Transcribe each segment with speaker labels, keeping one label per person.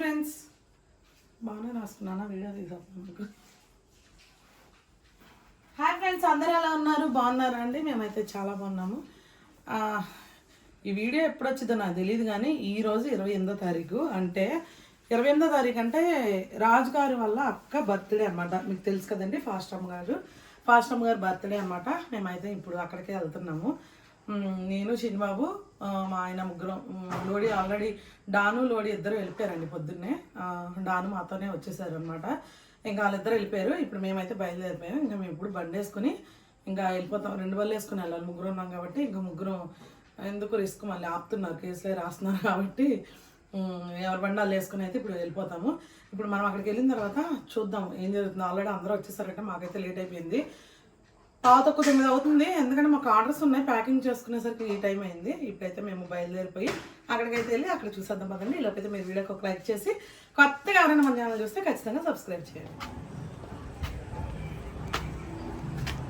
Speaker 1: Friends. బాగానే రాసుకున్నానా video తీసాను హాయ్ ఫ్రెండ్స్ అందరూ ఎలా ఉన్నారు? బాగున్నారా అండి? మేమైతే చాలా బాగున్నాము. ఈ వీడియో ఎప్పుడు వచ్చిందో నాకు తెలియదు కానీ ఈరోజు ఇరవై ఎనిమిదో తారీఖు. అంటే ఇరవై ఎనిమిదో తారీఖు అంటే రాజు గారి వల్ల అక్క బర్త్డే అనమాట మీకు తెలుసు కదండి ఫాస్ట్ అమ్మ గారు. ఫాస్ట్ అమ్మ బర్త్డే అనమాట మేమైతే ఇప్పుడు అక్కడికే వెళ్తున్నాము. నేను చిన్నబాబు మా ఆయన ముగ్గురం లోడి ఆల్రెడీ డాను లోడి ఇద్దరు వెళ్ళిపోయారండి పొద్దున్నే. డాను మాతోనే వచ్చేసారు అనమాట ఇంకా వాళ్ళిద్దరు వెళ్ళిపోయారు. ఇప్పుడు మేమైతే బయలుదేరిపోయాం. ఇంకా మేము ఇప్పుడు బండి వేసుకుని ఇంకా వెళ్ళిపోతాం. రెండు బళ్ళు వేసుకుని వెళ్ళాలి. ముగ్గురు ఉన్నాం కాబట్టి ఇంకా ముగ్గురం ఎందుకు రిస్క్ మళ్ళీ ఆపుతున్నారు? కేసులే రాస్తున్నారు కాబట్టి ఎవరి బండి వాళ్ళు వేసుకుని అయితే ఇప్పుడు వెళ్ళిపోతాము. ఇప్పుడు మనం అక్కడికి వెళ్ళిన తర్వాత చూద్దాం ఏం జరుగుతుందో. ఆల్రెడీ అందరూ వచ్చేసారంటే మాకైతే లేట్ అయిపోయింది. పావు ఒక తొమ్మిది అవుతుంది. ఎందుకంటే మాకు ఆర్డర్స్ ఉన్నాయి ప్యాకింగ్ చేసుకునేసరికి ఈ టైం అయింది. ఇప్పుడైతే మేము బయలుదేరిపోయి అక్కడికైతే వెళ్ళి అక్కడ చూసేద్దాం పదండి. లేకపోతే మీరు వీడియోకి ఒక లైక్ చేసి కొత్తగా ఎవరైనా మన ఛానల్ చూస్తే ఖచ్చితంగా సబ్స్క్రైబ్ చేయండి.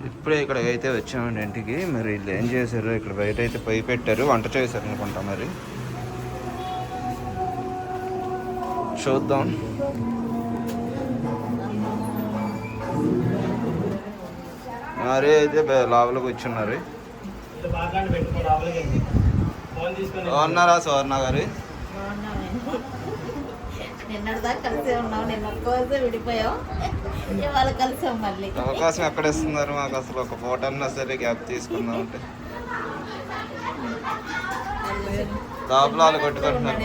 Speaker 2: ఇప్పుడే ఇక్కడికి అయితే వచ్చామండి ఇంటికి. మరి వీళ్ళు ఏం చేశారు? ఇక్కడ బయట అయితే పై పెట్టారు. వంట చేశారు అనుకుంటా మరి. చూద్దాం. మరి అయితే లోపలికి కూర్చున్నారు ఉన్నారా సువర్ణ గారు? అవకాశం ఎక్కడ ఇస్తున్నారు మాకు అసలు? ఒక ఫోటో అన్నా సరే గ్యాప్ తీసుకుందాం అంటే. లోపల వాళ్ళు కొట్టుకుంటున్నారు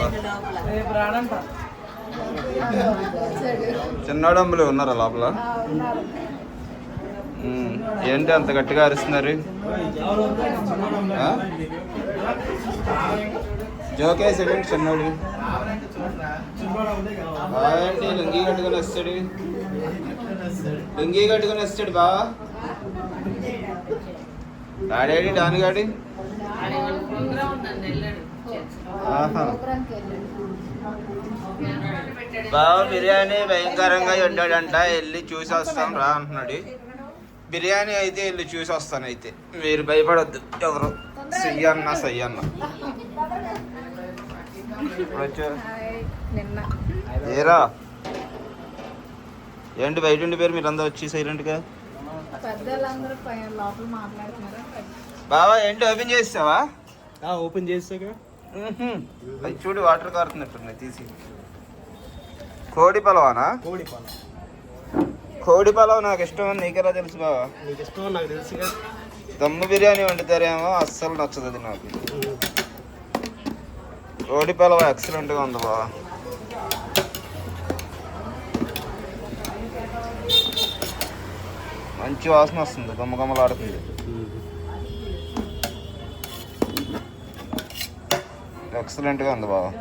Speaker 2: చిన్నడమ్ములు ఉన్నారా లోపల? ఏంటి అంత గట్టిగా అరుస్తున్నారు? జోకే జోకేసాడు చిన్నోడు. ఏంటి? లుంగి కట్టుకొని వస్తాడు. లుంగీ కట్టుకొని వస్తాడు బావా. ఆడేడి డానిగాడి ఆహా. బావ బిర్యానీ భయంకరంగా వండాడంట. వెళ్ళి చూసి వస్తాం రా అంటున్నాడు. బిర్యానీ అయితే వెళ్ళి చూసి వస్తాను అయితే. మీరు భయపడొద్దు ఎవరు? సయ్యన్న సయ్యన్న. ఏరా? ఏంటి బయట ఉండిపోయారు మీరు అందరూ వచ్చి సైలెంట్గా? బావా ఏంటి ఓపెన్ చేసావా
Speaker 3: ఓపెన్ చేసాక
Speaker 2: అది చూడు వాటర్ కారుతున్నట్టున్నాయి తీసి. కోడి పలవానా?
Speaker 3: కోడి పాల
Speaker 2: కోడి పలావ్ నాకు ఇష్టం అని నీకెలా తెలుసు బావా?
Speaker 3: నీకు ఇష్టం నాకు తెలుసుగా.
Speaker 2: దమ్ము బిర్యానీ వండుతారేమో అస్సలు నచ్చదు అది నాకు. కోడి పలవ ఎక్సలెంట్గా ఉంది బావా. మంచి వాసన వస్తుంది గుమ్మగుమ్మలాడుతుంది ఎక్సలెంట్గా ఉంది బావా.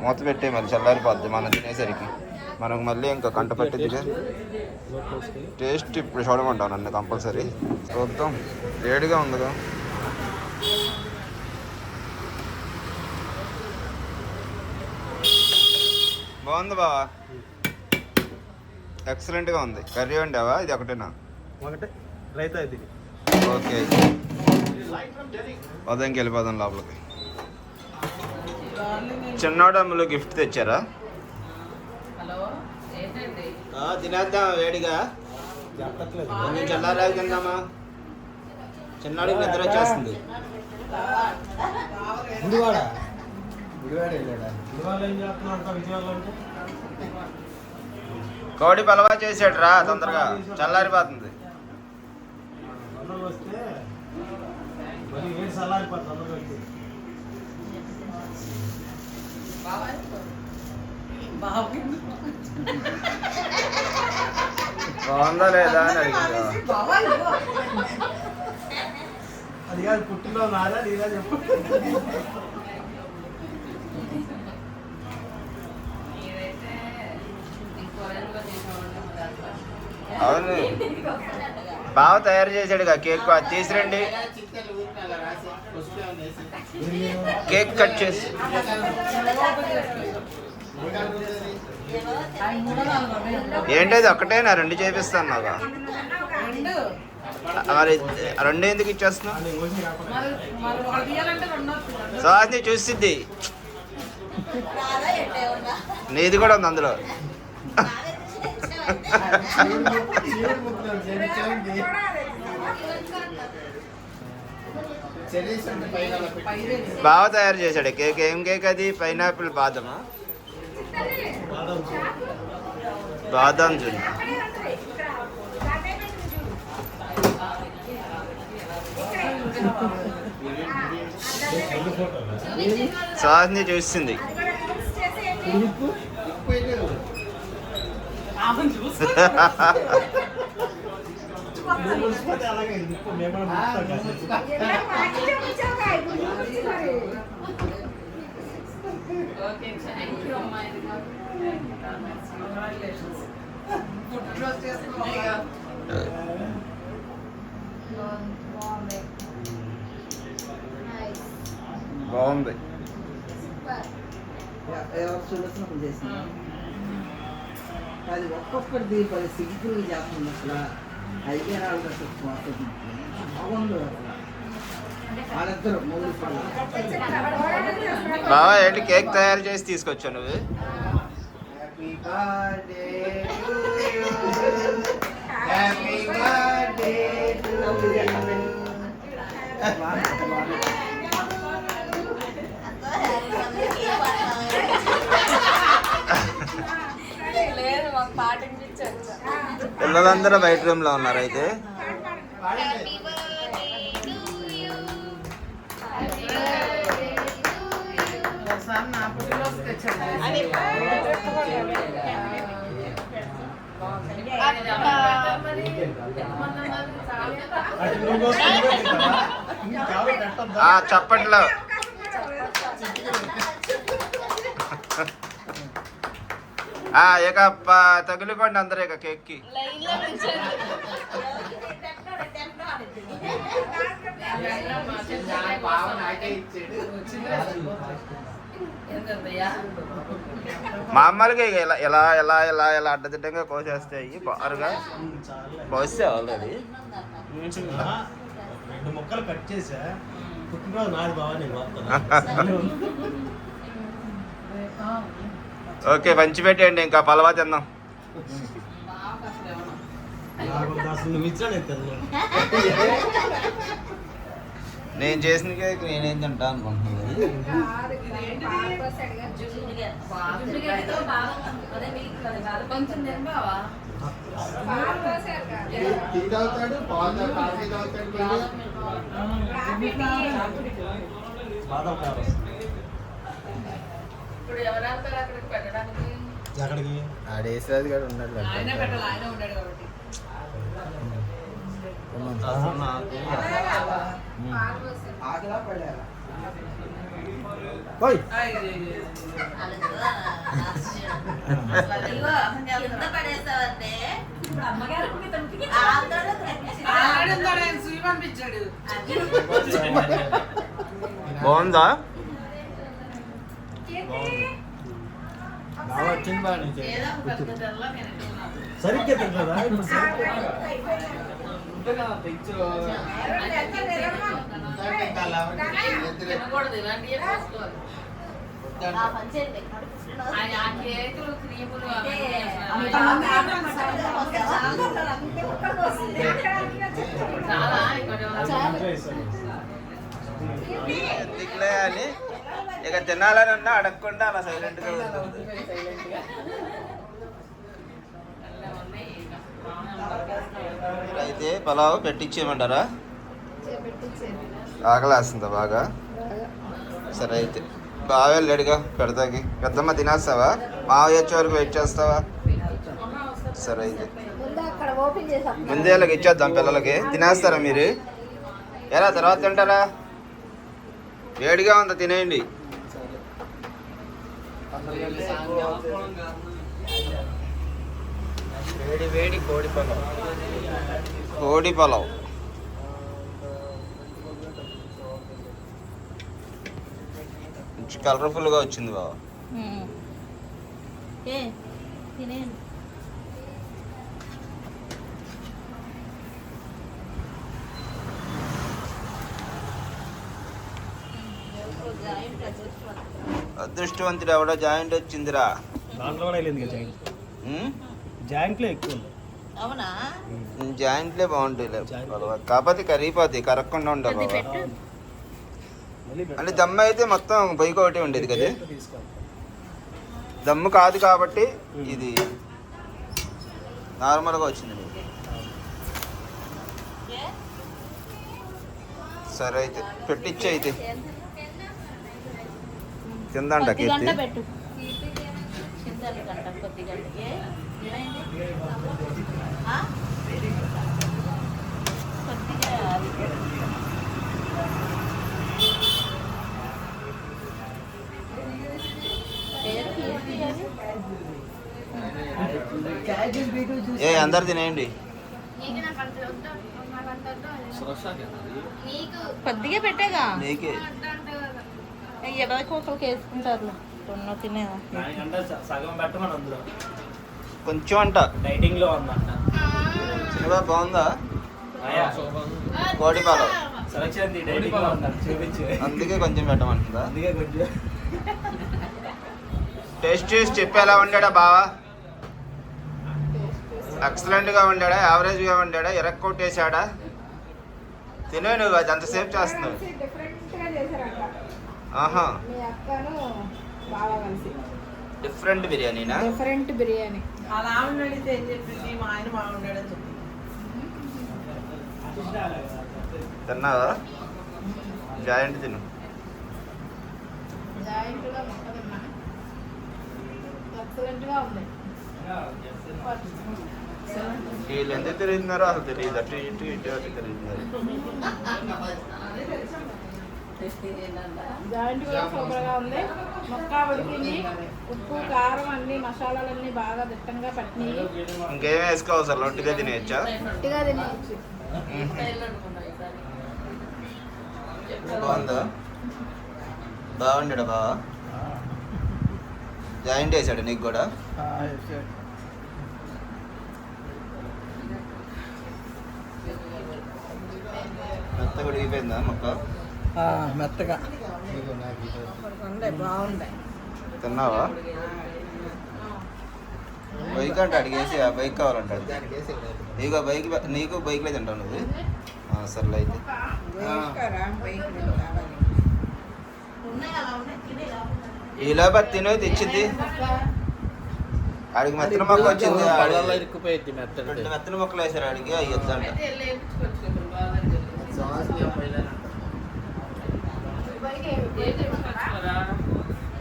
Speaker 2: మూత పెట్టే మరి చల్లారిపోద్ది మనం తినేసరికి. మనకు మళ్ళీ ఇంకా కంట పట్టిద్దిగా టేస్ట్ ఇప్పుడు చూడమంటాను నన్ను కంపల్సరీ. చూద్దాం. వేడిగా ఉందిగా బాగుంది బావా. ఎక్సలెంట్గా ఉంది. కర్రీ వండావా? ఇది ఒకటేనా?
Speaker 3: ఒకటే. రైతా ఇది.
Speaker 2: ఓకే. ఉదయంకి వెళ్ళిపోదాం లోపలికి. చిన్నోడమ్మలు గిఫ్ట్ తెచ్చారా? తినేద్దాం వేడిగా. కొంచెం చల్లారాక తిందామా చిన్నాడికి నిద్ర వచ్చేస్తుంది. కోడి పలవా చేసాడు రా తొందరగా. చల్లారిపోతుంది.
Speaker 3: తొందరగా
Speaker 2: బాగుందా లేదా అని అడిగిందా
Speaker 3: అది కాదు పుట్టిలో నాదా నీదా చెప్పు
Speaker 2: అవును బావ తయారు చేసాడు కేక్ తీసురండి కేక్ కట్ చేసి ఏంటది? ఒక్కటేనా రెండు చేపిస్తాను నాకు.
Speaker 1: రెండు.
Speaker 2: మరి రెండు ఎందుకు ఇచ్చేస్తున్నావు? సుహాసిని చూసిద్ది
Speaker 4: రాదా ఎట్టే ఉన్నా
Speaker 2: నీది కూడా ఉంది అందులో. బాగా తయారు చేశాడు. కేక్ ఏం కేక్ అది? పైనాపిల్ బాదమా?
Speaker 3: బాదం చెల్లి.
Speaker 2: బాదం జున్
Speaker 3: చెల్లి ఫోటోనా?
Speaker 2: సాస్ని చూస్తుంది
Speaker 3: ఉప్పు
Speaker 2: బాగుంది.
Speaker 5: చేసింది అది ఒక్కొక్కటి పది సింపుల్ చేస్తుంది అసలు. ఐదే రాళ్ళు అసలు. బాగుంది అసలు. వాళ్ళిద్దరు మూడు పళ్ళు.
Speaker 2: బావా ఏంటి కేక్ తయారు చేసి తీసుకొచ్చావు నువ్వు?
Speaker 3: Happy birthday to you happy birthday to
Speaker 4: happy
Speaker 2: పిల్లలందరూ బయట రూమ్లో ఉన్నారు అయితే?
Speaker 4: హ్యాపీ బర్త్డే టు యు
Speaker 1: ఒకసారి నా పుట్టినరోజు తెచ్చాను
Speaker 2: చప్పట్లో. ఆ ఇక తగులుకోండి అందరూ ఇక
Speaker 6: కేక్కి లైన్లో నిల్చోండి.
Speaker 2: మామూలుగా ఇక ఇలా ఇలా ఇలా ఇలా ఇలా అడ్డదిడ్డంగా కోసేస్తాయి బారుగా. కోస్తే ఆల్రెడీ.
Speaker 3: రెండు ముక్కలు కట్ చేసా పుట్టినరోజు నాది
Speaker 2: ఓకే పంచి పెట్టేయండి ఇంకా పలవా తిందాం.
Speaker 3: నేను
Speaker 2: చేసిన కేక్ నేనేం తింటా అనుకుంటున్నాను.
Speaker 3: టీ తాగుతాడు పాలు తాగుతాడు కాఫీ తాగుతాడు బాదం కావాలి
Speaker 6: ఇప్పుడు ఎవరు వెళ్తారు అక్కడికి పెట్టడానికి
Speaker 3: ఎక్కడికి
Speaker 2: ఆడేసేది కూడా ఉన్నాడు
Speaker 1: ఆయనే పెట్టాలి ఆయన ఉన్నాడు కాబట్టి
Speaker 5: ఆకలా పడారా
Speaker 3: ఓయ్
Speaker 4: ఇదిగో కింద పడేసావంటే ఆంధ్రలో కనిపించింది.
Speaker 1: ఆల్రెడీ ఉన్నాడు ఆయన సుయి పంపించాడు
Speaker 2: బాగుందా
Speaker 3: బాగా వచ్చింది బాగా నీకు.
Speaker 1: ఏదో ఒక పెద్ద తెల్ల నేను ఎట్టుకున్నాను.
Speaker 3: సరిగ్గా తింటారా ఇప్పుడు సరిగ్గా
Speaker 6: తినకూడదు ఇలాంటివి చేసుకోవాలి
Speaker 4: ఆ పని చేయండి. నడిపిస్తున్నావు.
Speaker 6: ఆయన ఆ కేకులు క్రీములు
Speaker 4: అంటే
Speaker 6: అవన్నీ
Speaker 4: అంత
Speaker 6: చాలా
Speaker 4: చాలా
Speaker 6: ఇక్కడ
Speaker 3: ఇంట్లో ఇస్తాను.
Speaker 2: అని ఇక తినాలని ఉన్నా అడగకుండా అలా సైలెంట్గా అయితే పలావ్ పెట్టించేయమంటారా ఆకలేస్తుందా బాగా. సరే అయితే. బాగా వెళ్ళాడుగా పెడతాకి. పెద్దమ్మ తినేస్తావా? మావయ్య వచ్చే వరకు వెయిట్ చేస్తావా? సరే అయితే.
Speaker 4: ముందే
Speaker 2: వాళ్ళకి ఇచ్చేద్దాం పిల్లలకి. తినేస్తారా మీరు? ఎలా తర్వాత తింటారా? వేడిగా ఉందా తినేయండి. కోడి పలావ్. కోడి పొలం మంచి కలర్ఫుల్గా వచ్చింది బాబా అదృష్టవంతుడు ఎవడో జాయింట్ వచ్చిందిరా?
Speaker 3: జాయింట్లో ఎక్కువ ఉంది
Speaker 4: అవునా?
Speaker 2: జాయింట్లే బాగుంటాయి కాకపోతే కరిగిపోతాయి కరగకుండా ఉండవు అంటే దమ్ము అయితే మొత్తం బైక్ ఒకటి ఉండేది కదా? దమ్ము కాదు కాబట్టి ఇది నార్మల్గా వచ్చింది. సరే అయితే పెట్టించి అయితే.
Speaker 4: కొద్ది గంట
Speaker 2: కీర్తి
Speaker 4: పెట్టు చింతలు గంట కొద్ది గంటకి ఏమైంది ఆ? కొద్దిగా అది. పేరు కీర్తి అని.
Speaker 5: క్యాజువల్ వీడియో చూసి
Speaker 2: ఏ అందరు తినేయండి.
Speaker 4: కొద్దిగా పెట్టేగా?
Speaker 2: నీకే.
Speaker 4: ఇరవై కోకలకి వేసుకుంటారు
Speaker 3: అందులో
Speaker 2: కొంచెం అంట
Speaker 3: డైటింగ్లో ఉందంట.
Speaker 2: సినిమా బాగుందా?
Speaker 3: అయ్యా
Speaker 2: కోడిపాలం
Speaker 3: సెలక్షన్ డైటింగ్లో ఉందంట. చూపించు.
Speaker 2: అందుకే కొంచెం పెట్టమంటుందా?
Speaker 3: అందుకే కొంచెం.
Speaker 2: టేస్ట్ చేసి చెప్పి ఎలా వండాడా బావా? ఎక్సలెంట్గా వండాడా యావరేజ్గా వండాడా ఎరక్కొట్టేశాడా తినే నువ్వు అది అంతసేపు చేస్తున్నావు.
Speaker 7: డిఫరెంట్గా చేశారంట.
Speaker 2: ఆహా.
Speaker 7: మీ అక్కను బాగా కలిసి.
Speaker 2: డిఫరెంట్ బిర్యానీనా?
Speaker 7: డిఫరెంట్ బిర్యానీ.
Speaker 1: అలా అడిగితే ఏం చెప్పింది? మా ఆయన బాగుండాడని చెప్పింది.
Speaker 2: తిన్నావా? జాయింట్ తిను.
Speaker 7: జాయింట్గా ఎక్సలెంట్గా ఉంది.
Speaker 2: వీళ్ళు ఎంత తిరుగుతున్నారో అసలు తెలియదు. అటు ఇటు ఇటు అటు తిరుగుతున్నారు
Speaker 7: జాయింట్ కూడా సూపర్గా ఉంది. మొక్క ఉడికింది. ఉప్పు కారం అన్ని మసాలాలన్నీ బాగా దిట్టంగా పట్టినాయి.
Speaker 2: ఇంకేం వేసుకోవాలి అసలు ఒట్టిగా తినేయచ్చా?
Speaker 7: గట్టిగా తినేయచ్చు.
Speaker 2: బాగుందా? బాగుండడా బావా? జాయింట్ వేసాడు నీకు కూడా? మెత్త ఉడిగిపోయిందా మొక్క?
Speaker 5: మెత్తగా.
Speaker 2: తిన్నావా? బైక్ అంటే అడిగేసి ఆ బైక్ కావాలంటాడు నీకు బైక్ నీకు బైక్లో నువ్వు? ఆ, సర్లే అయితే.
Speaker 4: తినేగా
Speaker 2: ఈలోప తినే తెచ్చింది ఆడికి మెత్తన మొక్క వచ్చింది రెండు మెత్తన మొక్కలు వేసారు ఆడికి అవి వద్దంట
Speaker 6: అయితే వెళ్ళి వేయించుకోవచ్చు బాగా ఏం తెచ్చుకోరా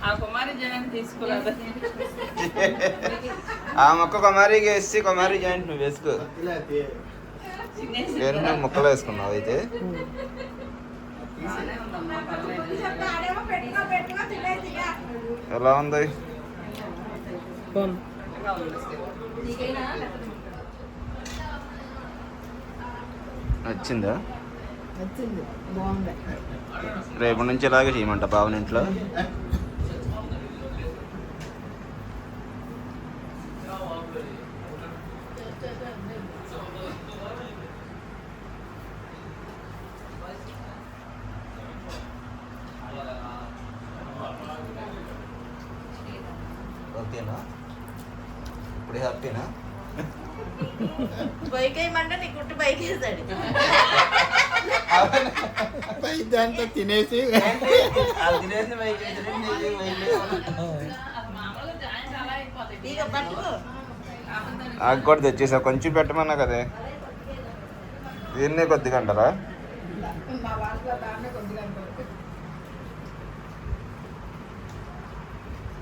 Speaker 6: ఆ కుమారి
Speaker 2: మొక్క కొమారికి వేసి కొమారి జాయింట్ నువ్వు వేసుకో. నువ్వు మొక్కలు వేసుకున్నావు అయితే. ఎలా ఉంది? నచ్చిందా? రేపటి నుంచి ఇలాగే చేయమంట బావన ఇంట్లో ఓకేనా ఇప్పుడు హ్యాపీనా
Speaker 4: బైక్ వేయమంటే నీ కుట్టు బైక్ వేసాడు
Speaker 5: దాంతో తినేసి
Speaker 2: అది తినేసి బయట వేసాడు, నీకు బయట వేసాడు.
Speaker 6: మామూలుగా జాయింట్ అలా అయిపోతాయి
Speaker 4: ఇక పట్టుకో
Speaker 2: నాకు కూడా తెచ్చేసా కొంచెం పెట్టమన్నా కదే దీన్నే కొద్దిగా అంటారా.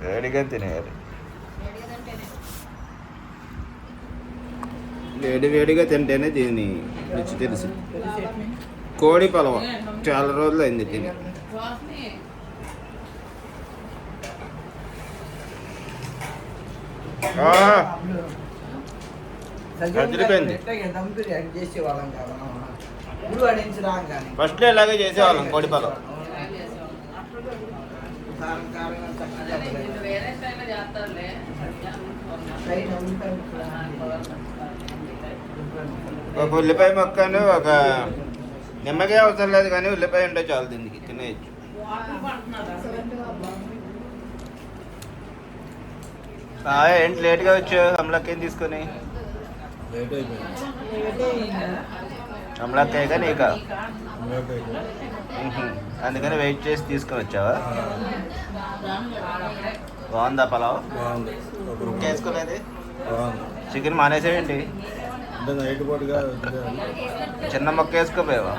Speaker 2: వేడిగా తినేయాలి. వేడి వేడిగా తింటేనే దీని రుచి తెలుసు కోడి పొలవ. చాలా రోజులు అయింది తిని అదిరిపోయింది. ఫస్ట్లో ఇలాగే చేసేవాళ్ళం కోడి పొలవ. ఒక ఉల్లిపాయ మొక్కను ఒక నిమ్మకాయ అవసరం లేదు కానీ ఉల్లిపాయ ఉంటే చాలు దీనికి తినేయచ్చు. ఏంటి లేట్గా వచ్చావు? అమలక్కని తీసుకొని? అమలక్కయ్యగా నీకా. అందుకని వెయిట్ చేసి తీసుకొని వచ్చావా? బాగుందా పలావ్?
Speaker 3: బాగుంది.
Speaker 2: చికెన్ మానేసేయండి చిన్న మొక్క వేసుకోపోయావా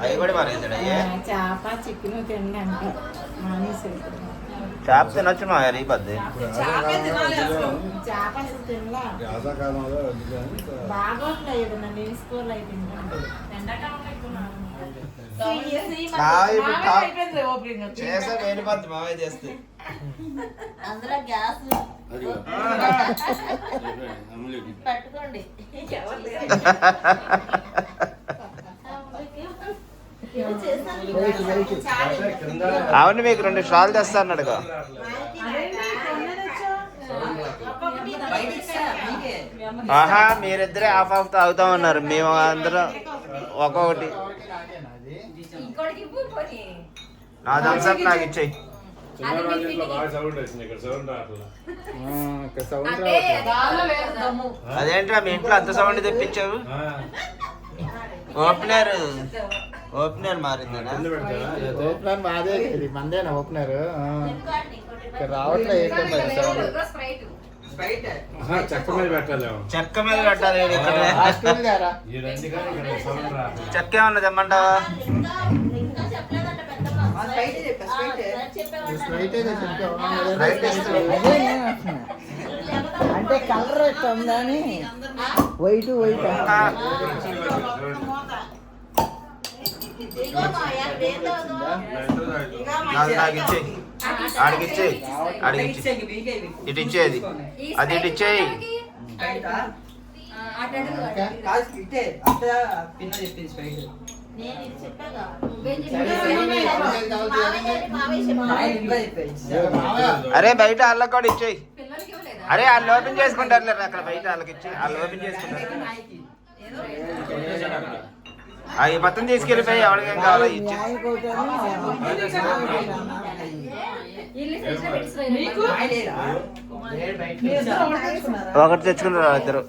Speaker 2: అవి కూడా మానేసాడు
Speaker 4: చేప చికెన్ తిండి మానేసాడు.
Speaker 2: చేప తినొచ్చు మా ఈ పద్ది
Speaker 4: బాగోట్లేదు
Speaker 2: చేస్తే.
Speaker 4: అందులో గ్యాస్. పట్టుకోండి.
Speaker 2: అవును మీకు రెండు షాల్ తెస్తా అన్నాడుగా ఆహా మీరిద్దరే హాఫ్ హాఫ్ తాగుతా ఉన్నారు. మేము అందరం ఒక్కొక్కటి. నా థమ్స్అప్ నాకు ఇచ్చేయి. అదేంట్రా మీ ఇంట్లో అంత సౌండ్ తెప్పించావు? ఓపెనర్. ఓపెనర్ మారిందా
Speaker 5: ఓపెనర్ మాదే ఇది మందేనా ఓపెనర్? ఇక్కడ రావట్లే ఏంటో మరి సౌండ్
Speaker 3: చెక్క మీద పెట్టలేము
Speaker 2: చెక్క మీద పెట్టాలి చెక్క ఏమన్నా తెమ్మంటావా.
Speaker 5: అంటే కలర్ ఎట్లా ఉందని? వైట్ వైట్
Speaker 2: ఆ, నాకు నాకు ఇచ్చేయి ఆడికి ఇచ్చేయి ఆడికి ఇచ్చేయి ఇటు ఇచ్చేది. అది ఇటు ఇచ్చేయి. అరే బయట వాళ్ళకి కూడా ఇచ్చేయి. అరే వాళ్ళు ఓపెన్ చేసుకుంటారు అక్కడ బయట వాళ్ళకి ఇచ్చి వాళ్ళు ఓపెన్ చేసుకుంటారు. అవి మొత్తం తీసుకెళ్ళిపోయి ఎవరికేం కావాలో ఇచ్చి.
Speaker 1: ఒకటి తెచ్చుకున్నారా?
Speaker 2: ఇద్దరు?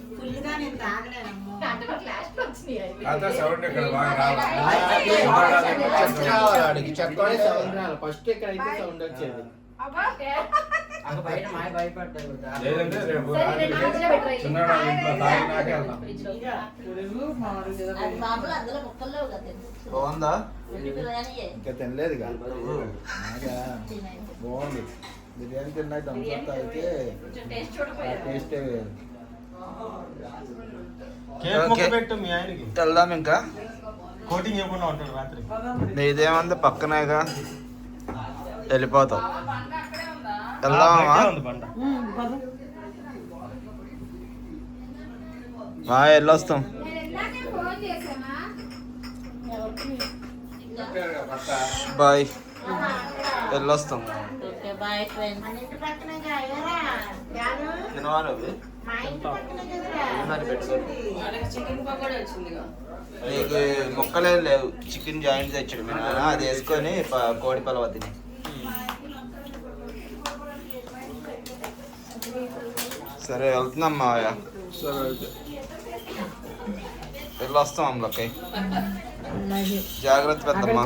Speaker 5: ఫస్ట్ ఇక్కడ అయితే సౌండ్ వచ్చేది.
Speaker 3: లేదంటే రేపు ఇంట్లో తాగినాకే వెళ్దాం.
Speaker 2: బాగుందా?
Speaker 5: ఇంకా తినలేదు. బాగుంది. బిర్యానీ తిన్నా తాగితే ఆ టేస్టే
Speaker 2: వెళ్దాం ఇంకా.
Speaker 3: కోటింగ్ ఇవ్వకుండా ఉంటాడు రాత్రి.
Speaker 2: నీదేముంది పక్కనేగా? వెళ్ళిపోతాం. వెళ్దామా?
Speaker 3: బయటే ఉంది బండ.
Speaker 2: మా వెళ్ళొస్తాం. బాయ్. వెళ్ళొస్తాం. నీకు ముక్కలే లేవు. చికెన్ జాయింట్ తెచ్చాడు. మీ నాన్న అది వేసుకొని కోడి పలవ తిని. సరే వెళ్తున్నాం మావయ్య. వెళ్ళొస్తాం అమ్మలకి జాగ్రత్త పెద్దమ్మా.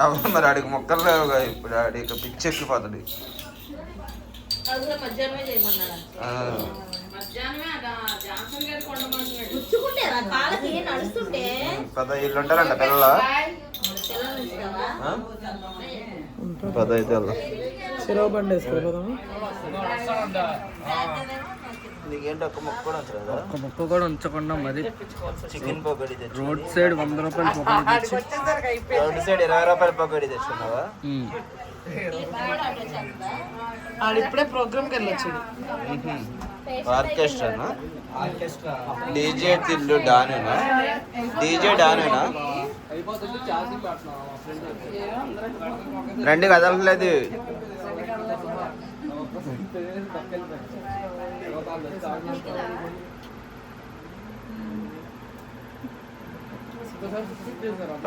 Speaker 2: అవును మరి ఆడికి మొక్కలు లేవుగా ఇప్పుడు ఆడికి పిచ్చి
Speaker 4: నడుస్తుంటే?
Speaker 2: పద ఇల్లు ఉంటారంట పిల్లల. పద అయితే వెళ్దాం
Speaker 1: చెరువు బండి
Speaker 2: నీకేంటి ఒక్క మొక్క కూడా ఉంచలేదా
Speaker 5: ఒక ముక్క కూడా ఉంచకుండా మరి
Speaker 2: చికెన్ పకోడీ
Speaker 5: రోడ్ సైడ్ వంద రూపాయలు తెచ్చి
Speaker 2: రోడ్డు సైడ్ ఇరవై రూపాయల పకోడీ తెచ్చుకున్నావా?
Speaker 1: ఆడు ఇప్పుడే ప్రోగ్రామ్కి వెళ్ళొచ్చాడు.
Speaker 2: ఆర్కెస్ట్రానా?
Speaker 5: ఆర్కెస్ట్రా.
Speaker 2: డీజే తిల్లు డానునా? డీజే డానునా? రండి కదలలేదు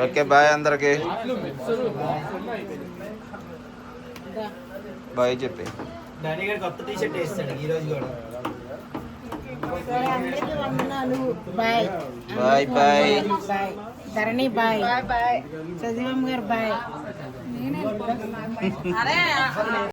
Speaker 2: ఓకే బాయ్ అందరికి. బాయ్ చెప్పి.
Speaker 3: డాడీ గారు కొత్త టీ షర్ట్ వేస్తాడు ఈ రోజు కూడా.
Speaker 8: సరే అందరికీ వందనాలు. Bye.
Speaker 2: Bye bye.
Speaker 8: Bye. Dharani bye. Bye సజీవం గారు బాయ్.
Speaker 6: అరే